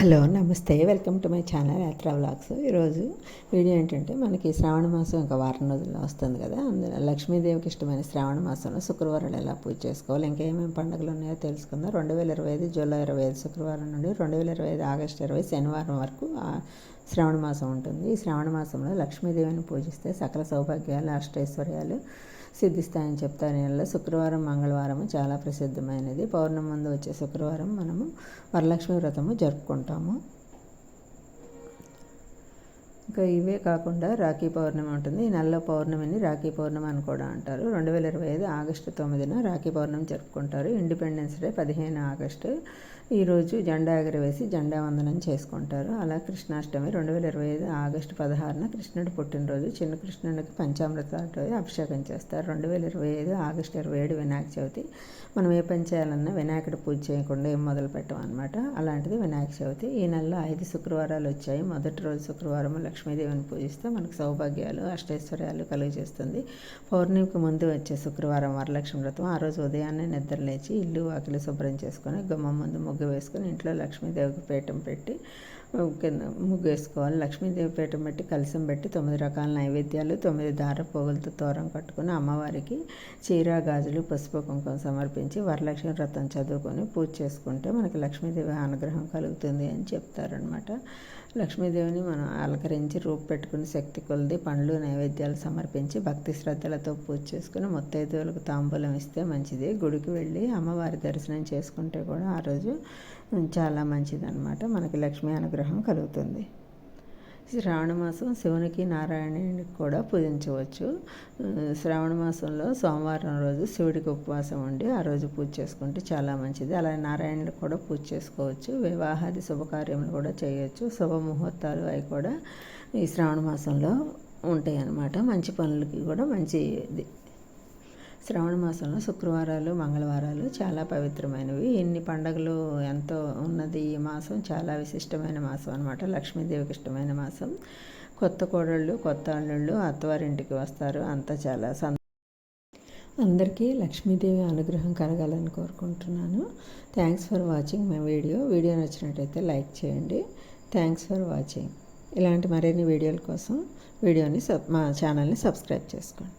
Hello నమస్తే. Welcome to my channel Yatra vlogs. ఈరోజు video ఏంటంటే మనకి శ్రావణ మాసం ఇంకా వారం రోజుల్లో వస్తుంది కదా. అందులో లక్ష్మీదేవికి ఇష్టమైన శ్రావణ మాసంలో శుక్రవారాలు ఎలా పూజ చేసుకోవాలి ఇంకా ఏమేమి పండుగలు ఉన్నాయో తెలుసుకుందాం. రెండు వేల ఇరవై ఐదు జూలై ఇరవై ఐదు శుక్రవారం నుండి రెండు వేల ఇరవై ఐదు ఆగస్టు ఇరవై శనివారం వరకు శ్రావణ మాసం ఉంటుంది. ఈ శ్రావణ మాసంలో లక్ష్మీదేవిని పూజిస్తే సకల సౌభాగ్యాలు అష్టైశ్వర్యాలు సిద్ధిస్తాయని చెప్తారు. నెలలో శుక్రవారం మంగళవారం చాలా ప్రసిద్ధమైనది. పౌర్ణమి ముందు వచ్చే శుక్రవారం మనము వరలక్ష్మి వ్రతము జరుపుకుంటాము. ఇంకా ఇవే కాకుండా రాఖీ పౌర్ణమి ఉంటుంది. ఈ నెలలో పౌర్ణమిని రాఖీ పౌర్ణమి అని కూడా అంటారు. రెండు వేల ఇరవై ఐదు ఆగస్టు తొమ్మిదిన రాఖీ పౌర్ణమి జరుపుకుంటారు. ఇండిపెండెన్స్ డే పదిహేను ఆగస్టు. ఈరోజు జెండా ఎగరవేసి జెండా వందనం చేసుకుంటారు. అలా కృష్ణాష్టమి రెండు వేల ఇరవై ఐదు ఆగస్టు పదహారున కృష్ణుడి పుట్టినరోజు. చిన్న కృష్ణుడికి పంచామృతాలతో అభిషేకం చేస్తారు. రెండు వేల ఇరవై ఐదు ఆగస్టు ఇరవై ఏడు వినాయక చవితి. మనం ఏ పని చేయాలన్నా వినాయకుడు పూజ చేయకుండా ఏం మొదలు పెట్టాం అనమాట అలాంటిది వినాయక చవితి. ఈ నెలలో ఐదు శుక్రవారాలు వచ్చాయి. మొదటి రోజు శుక్రవారం లక్ష్మీదేవిని పూజిస్తే మనకు సౌభాగ్యాలు అష్టైశ్వర్యాలు కలుగజేస్తుంది. పౌర్ణమికి ముందు వచ్చే శుక్రవారం వరలక్ష్మి వ్రతం. ఆ రోజు ఉదయాన్నే నిద్ర లేచి ఇల్లు వాకిలి శుభ్రం చేసుకొని గుమ్మం ముందు ముగ్గు వేసుకొని ఇంట్లో లక్ష్మీదేవికి పీఠం పెట్టి కింద ముగ్గు వేసుకోవాలి. లక్ష్మీదేవి పీఠం పెట్టి కలిసం పెట్టి తొమ్మిది రకాల నైవేద్యాలు తొమ్మిది దార పోగులతో తోరం కట్టుకుని అమ్మవారికి చీర గాజులు పసుపు కుంకుమ సమర్పించి వరలక్ష్మి వ్రతం చదువుకొని పూజ చేసుకుంటే మనకి లక్ష్మీదేవి అనుగ్రహం కలుగుతుంది అని చెప్తారనమాట లక్ష్మీదేవిని మనం అలంకరించి రూపు పెట్టుకుని శక్తి కొలిది పండ్లు నైవేద్యాలు సమర్పించి భక్తి శ్రద్ధలతో పూజ చేసుకుని ముత్తైదువులకు తాంబూలం ఇస్తే మంచిది. గుడికి వెళ్ళి అమ్మవారి దర్శనం చేసుకుంటే కూడా ఆ రోజు చాలా మంచిదన్నమాట. మనకి లక్ష్మీ అనుగ్రహం కలుగుతుంది. శ్రావణ మాసం శివునికి నారాయణునికి కూడా పూజించవచ్చు. శ్రావణ మాసంలో సోమవారం రోజు శివుడికి ఉపవాసం ఉండి ఆ రోజు పూజ చేసుకుంటే చాలా మంచిది. అలాగే నారాయణుడికి కూడా పూజ చేసుకోవచ్చు. వివాహాది శుభకార్యములు కూడా చేయొచ్చు. శుభముహూర్తాలు అవి కూడా ఈ శ్రావణ మాసంలో ఉంటాయి అన్నమాట మంచి పనులకి కూడా మంచి శ్రావణ మాసంలో శుక్రవారాలు మంగళవారాలు చాలా పవిత్రమైనవి. ఎన్ని పండగలు ఎంతో ఉన్నది ఈ మాసం చాలా విశిష్టమైన మాసం అనమాట లక్ష్మీదేవికి ఇష్టమైన మాసం. కొత్త కోడళ్ళు కొత్త అల్లుళ్ళు అత్తవారింటికి వస్తారు. అంతా చాలా సంత అందరికీ లక్ష్మీదేవి అనుగ్రహం కలగాలని కోరుకుంటున్నాను. Thanks for watching my video. Video నచ్చినట్టయితే లైక్ చేయండి. Thanks for watching. ఇలాంటి మరిన్ని వీడియోల కోసం వీడియోని సబ్ మా ఛానల్ని సబ్స్క్రైబ్ చేసుకోండి.